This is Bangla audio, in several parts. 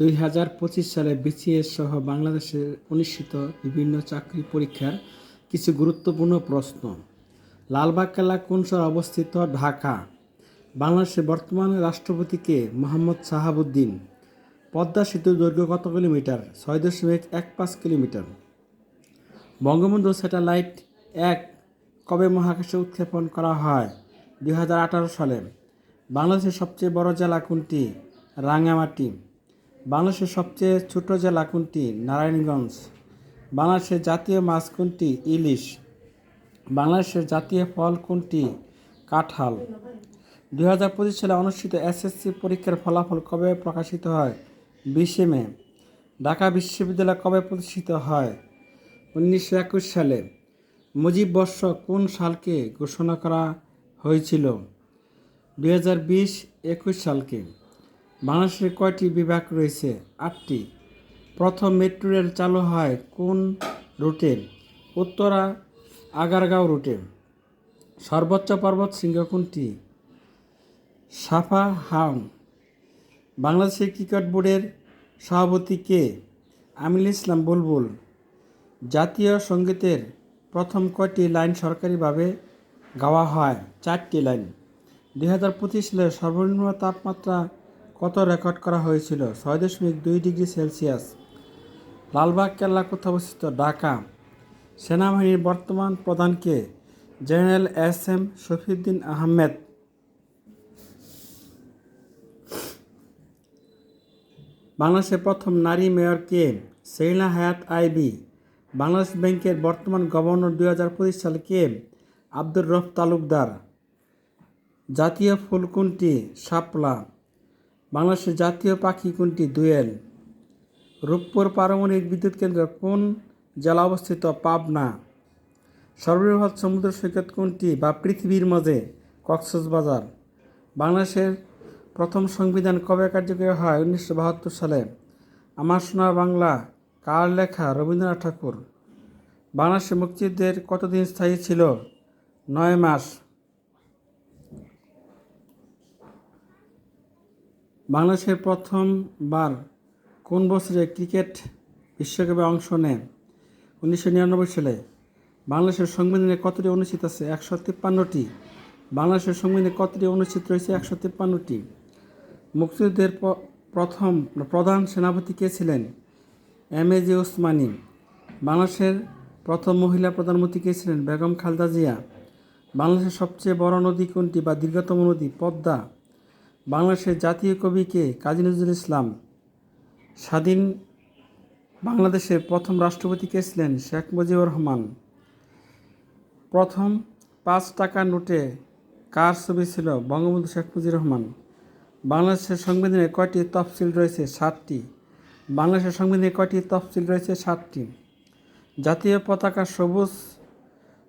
দুই হাজার পঁচিশ সালে বিসিএস সহ বাংলাদেশে অনুষ্ঠিত বিভিন্ন চাকরি পরীক্ষার কিছু গুরুত্বপূর্ণ প্রশ্ন। লালবাগ কেল্লা কোন শহরে অবস্থিত? ঢাকা। বাংলাদেশের বর্তমান রাষ্ট্রপতিকে মোহাম্মদ সাহাবুদ্দিন। পদ্মা সেতুর দৈর্ঘ্য কত কিলোমিটার? ছয় দশমিক এক পাঁচ কিলোমিটার। বঙ্গবন্ধু স্যাটেলাইট এক কবে মহাকাশে উৎক্ষেপণ করা হয়? দুই হাজার আঠারো সালে। বাংলাদেশের সবচেয়ে বড় জেলা কোনটি? রাঙামাটি বাংলাদেশের সবচেয়ে ছোট জেলা কোনটি নারায়ণগঞ্জ। বাংলাদেশের জাতীয় মাছ কোনটি? ইলিশ। বাংলাদেশের জাতীয় ফল কোনটি? কাঁঠাল। দু হাজার পঁচিশ সালে অনুষ্ঠিত এসএসসি পরীক্ষার ফলাফল কবে প্রকাশিত হয়? বিশে মে। ঢাকা বিশ্ববিদ্যালয় কবে প্রতিষ্ঠিত হয়? উনিশশো একুশ সালে। মুজিব বর্ষ কোন সালকে ঘোষণা করা হয়েছিল? দুই হাজার বিশ একুশ সালকে। বাংলাদেশের কয়টি বিভাগ রয়েছে? আটটি। প্রথম মেট্রো রেল চালু হয় কোন রুটে? উত্তরা আগারগাঁও রুটে। সর্বোচ্চ পর্বত শৃঙ্গ কোনটি? সাফা হাং বাংলাদেশের ক্রিকেট বোর্ডের সভাপতি কে? আমিল ইসলাম বুলবুল। জাতীয় সঙ্গীতের প্রথম কয়টি লাইন সরকারিভাবে গাওয়া হয়? চারটি লাইন। দুই হাজার পঁচিশ সালে সর্বনিম্ন তাপমাত্রা রেকর্ড করা হয়েছিল? ছয় দশমিক দুই ডিগ্রি সেলসিয়াস। লালবাগ কেল্লা কোথায় অবস্থিত ঢাকা। সেনাবাহিনীর বর্তমান প্রধানকে general S M Shafiuddin Ahmed. বাংলাদেশের প্রথম নারী মেয়র কে? সেইনা হায়াত আইবি। বাংলাদেশ ব্যাংকের বর্তমান গভর্নর দুই হাজার পঁচিশ সালে কে? আব্দুর রফ তালুকদার। জাতীয় ফুল কোনটি শাপলা। বাংলাদেশের জাতীয় পাখি কোনটি? দুয়েল। রূপপুর পারমাণবিক বিদ্যুৎ কেন্দ্র কোন জেলা অবস্থিত? পাবনা। সর্ববৃহৎ সমুদ্র সৈকত কোনটি বা পৃথিবীর মাঝে কক্সবাজার? বাংলাদেশের প্রথম সংবিধান কবে কার্যকরী হয়? উনিশশো বাহাত্তর সালে। আমার সোনার বাংলা, কার লেখা? রবীন্দ্রনাথ ঠাকুর। বাংলাদেশের মুক্তিযুদ্ধের কতদিন স্থায়ী ছিল? নয় মাস। বাংলাদেশের প্রথমবার কোন বছরে ক্রিকেট বিশ্বকাপে অংশ নেয় উনিশশো নিরানব্বই সালে বাংলাদেশের সংবিধানে কতটি অনুচ্ছেদ আছে? একশো তিপ্পান্নটি। বাংলাদেশের সংবিধানে কতটি অনুচ্ছেদ রয়েছে? একশো তিপ্পান্নটি। মুক্তিযুদ্ধের প্রথম প্রধান সেনাপতি কে ছিলেন? M A G Osmani. বাংলাদেশের প্রথম মহিলা প্রধানমন্ত্রী কে ছিলেন? বেগম খালদা জিয়া। বাংলাদেশের সবচেয়ে বড় নদী কোনটি বা দীর্ঘতম নদী? পদ্মা। বাংলাদেশের জাতীয় কবি কে কাজী নজরুল ইসলাম স্বাধীন বাংলাদেশের প্রথম রাষ্ট্রপতি কে ছিলেন? শেখ মুজিবুর রহমান। প্রথম পাঁচ টাকা নোটে কার ছবি ছিল? বঙ্গবন্ধু শেখ মুজিবুর রহমান। বাংলাদেশের সংবিধানে কয়টি তফসিল রয়েছে? সাতটি। বাংলাদেশের সংবিধানে কয়টি তফসিল রয়েছে? সাতটি। জাতীয় পতাকা সবুজ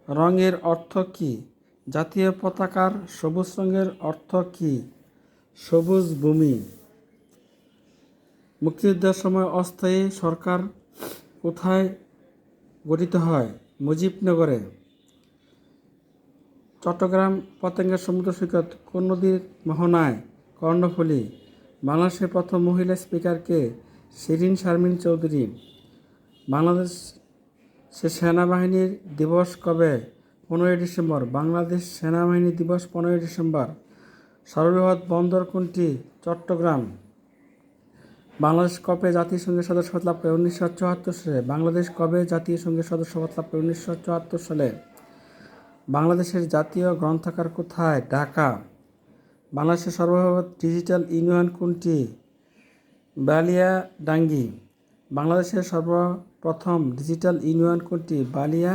রঙের অর্থ কী? জাতীয় পতাকার সবুজ রঙের অর্থ কী? সবুজ ভূমি। মুক্তিযুদ্ধের সময় অস্থায়ী সরকার কোথায় গঠিত হয়? মুজিবনগরে। চট্টগ্রাম পতেঙ্গা সমুদ্র সৈকত কোন নদীর মোহনায় কর্ণফুলী? বাংলাদেশের প্রথম মহিলা স্পিকারকে শিরিন শারমিন চৌধুরী। বাংলাদেশ সেনাবাহিনীর দিবস কবে? পনেরোই ডিসেম্বর। বাংলাদেশ সেনাবাহিনী দিবস পনেরোই ডিসেম্বর। সর্ববৃহৎ বন্দর কোনটি? চট্টগ্রাম। বাংলাদেশ কবে জাতিসংঘের সদস্যপদ লাভ করে? উনিশশো চুয়াত্তর সালে। বাংলাদেশ কবে জাতীয় সংঘের সদস্যপদ লাভ করে? উনিশশো চুয়াত্তর সালে। বাংলাদেশের জাতীয় গ্রন্থাগার কোথায়? ঢাকা। বাংলাদেশের সর্ববৃহৎ ডিজিটাল ইউনিয়ন কোনটি? বালিয়াডাঙ্গি। বাংলাদেশের সর্বপ্রথম ডিজিটাল ইউনিয়ন কোনটি? বালিয়া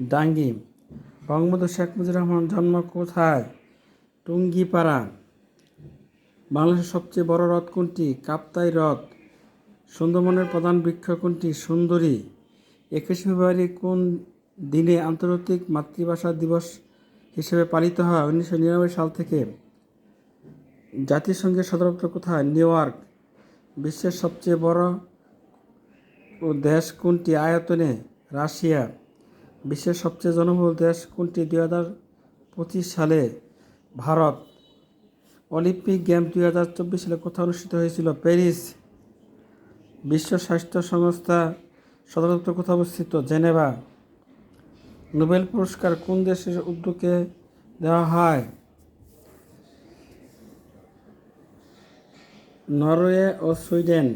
ডাঙ্গি বঙ্গবন্ধু শেখ মুজিবুর রহমান জন্ম কোথায়? টুঙ্গিপাড়া। বাংলাদেশের সবচেয়ে বড় হ্রদ কোনটি? কাপ্তাই হ্রদ। সুন্দরবনের প্রধান বৃক্ষ কোনটি? সুন্দরী। একুশে ফেব্রুয়ারি কোন দিনে আন্তর্জাতিক মাতৃভাষা দিবস হিসেবে পালিত হয়? উনিশশো নিরানব্বই সাল থেকে। জাতিসংঘের সদর দপ্তর কোথায়? New York. বিশ্বের সবচেয়ে বড় ও দেশ কোনটি? আয়তনে রাশিয়া। বিশ্বের সবচেয়ে জনবহুল দেশ কোনটি? দুই হাজার পঁচিশ সালে। ভারত। অলিম্পিক গেম দুই হাজার চব্বিশ সালে কোথায় অনুষ্ঠিত হয়েছিল? প্যারিস। বিশ্ব স্বাস্থ্য সংস্থা সদর দপ্তর কোথায় অবস্থিত? জেনেভা। নোবেল পুরস্কার কোন দেশের উদ্যোগে দেওয়া হয়? নরওয়ে ও সুইডেন।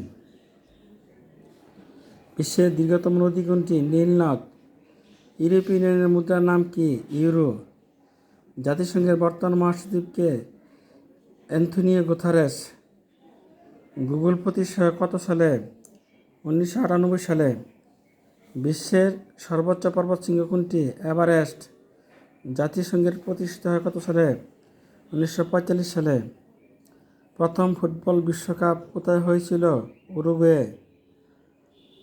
বিশ্বের দীর্ঘতম নদী কোনটি নীলনদ। ইউরোপীয় ইউনিয়নের মুদ্রার নাম কি? ইউরো। জাতিসংঘের বর্তমান মহাসচিবকে অ্যান্থনিও গুথারেস গুগল প্রতিষ্ঠা কত সালে? উনিশশো আটানব্বই সালে। বিশ্বের সর্বোচ্চ পর্বতশৃঙ্গ কোনটি? এভারেস্ট। জাতিসংঘের প্রতিষ্ঠিত হয় কত সালে? উনিশশো পঁয়তাল্লিশ সালে। প্রথম ফুটবল বিশ্বকাপ কোথায় হয়েছিল? উরুগুয়ে।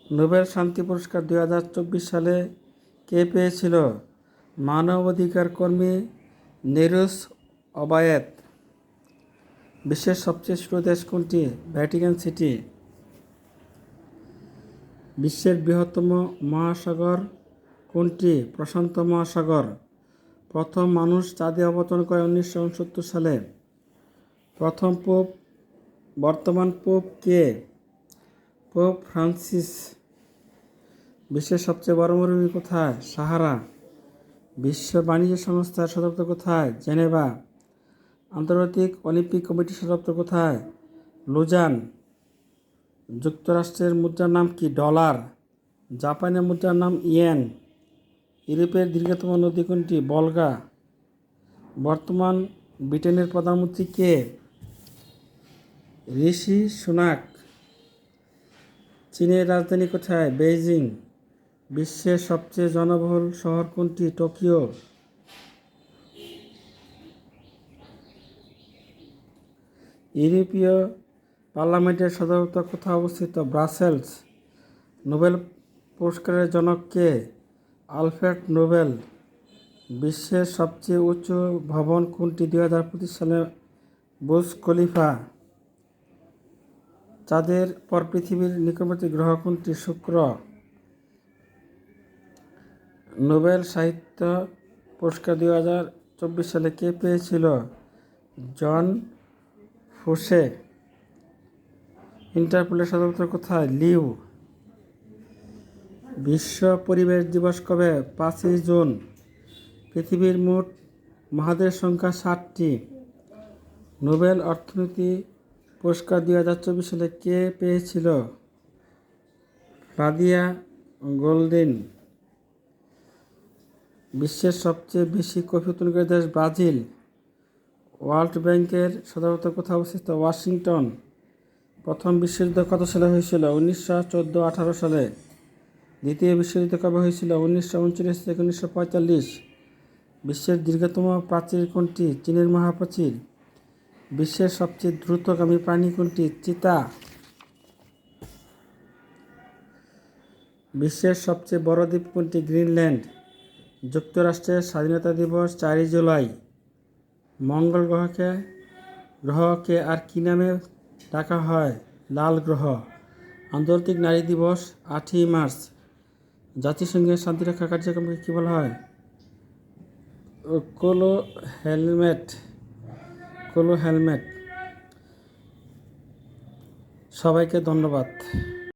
নোবেল শান্তি পুরস্কার দু হাজার চব্বিশ সালে কে পেয়েছিল? মানবাধিকার কর্মী নেরুস অবায়েত। বিশ্বের সবচেয়ে ছোট দেশ কোনটি? Vatican City. বিশ্বের বৃহত্তম মহাসাগর কোনটি? প্রশান্ত মহাসাগর। প্রথম মানুষ চাঁদে অবতরণ করে উনিশশো উনসত্তর সালে। প্রথম পোপ, বর্তমান পোপ কে? Pope Francis. বিশ্বের সবচেয়ে বড় মরুভূমি কোথায়? সাহারা। বিশ্ব বাণিজ্য সংস্থার সদর দপ্তর কোথায়? জেনেভা। আন্তর্জাতিক অলিম্পিক কমিটির সদর দপ্তর কোথায়? লুজান। যুক্তরাষ্ট্রের মুদ্রার নাম কি? ডলার। জাপানের মুদ্রার নাম ইয়েন। ইউরোপের দীর্ঘতম নদী কোনটি? বলগা। বর্তমান ব্রিটেনের প্রধানমন্ত্রী কে? ঋষি সুনাক। চীনের রাজধানী কোথায়? বেইজিং। বিশ্বের সবচেয়ে জনবহুল শহর কোনটি? টোকিও। ইউরোপীয় পার্লামেন্টের সদর দপ্তর কোথায় অবস্থিত? ব্রাসেলস। নোবেল পুরস্কারের জনক কে? Alfred Nobel. বিশ্বের সবচেয়ে উঁচু ভবন কোনটি? দুই হাজার পঁচিশ সালে বুর্জ খলিফা। চাঁদের পর পৃথিবীর নিকটবর্তী গ্রহ কোনটি? শুক্র। নোবেল সাহিত্য পুরস্কার দু হাজার চব্বিশ সালে কে পেয়েছিল? জন ফুসে। ইন্টারপোলের সদর কোথায়? লিউ। বিশ্ব পরিবেশ দিবস কবে? পাঁচই জুন। পৃথিবীর মোট মহাদেশ সংখ্যা ষাটটি। নোবেল অর্থনীতি পুরস্কার দুই হাজার চব্বিশ সালে কে পেয়েছিল? রাদিয়া গোল্ডেন। বিশ্বের সবচেয়ে বেশি কফি উৎপাদনকারী দেশ ব্রাজিল। ওয়ার্ল্ড ব্যাংকের দপ্তর কোথায় অবস্থিত? ওয়াশিংটন। প্রথম বিশ্বযুদ্ধ কত সালে হয়েছিল? উনিশশো চোদ্দ আঠারো সালে। দ্বিতীয় বিশ্বযুদ্ধ কবে হয়েছিল? উনিশশো উনচল্লিশ থেকে উনিশশো পঁয়তাল্লিশ। বিশ্বের দীর্ঘতম প্রাচীর কোনটি? চীনের মহাপ্রাচীর। বিশ্বের সবচেয়ে দ্রুতগামী প্রাণী কোনটি? চিতা। বিশ্বের সবচেয়ে বড় দ্বীপ কোনটি? গ্রিনল্যান্ড। যুক্তরাষ্ট্রের স্বাধীনতা দিবস চারই জুলাই। মঙ্গল গ্রহকে গ্রহকে আর কী নামে ডাকা হয়? লাল গ্রহ। আন্তর্জাতিক নারী দিবস আটই মার্চ। জাতিসংঘের শান্তিরক্ষা কার্যক্রমকে কী বলা হয়? কোলো হেলমেট। কোলো হেলমেট। সবাইকে ধন্যবাদ।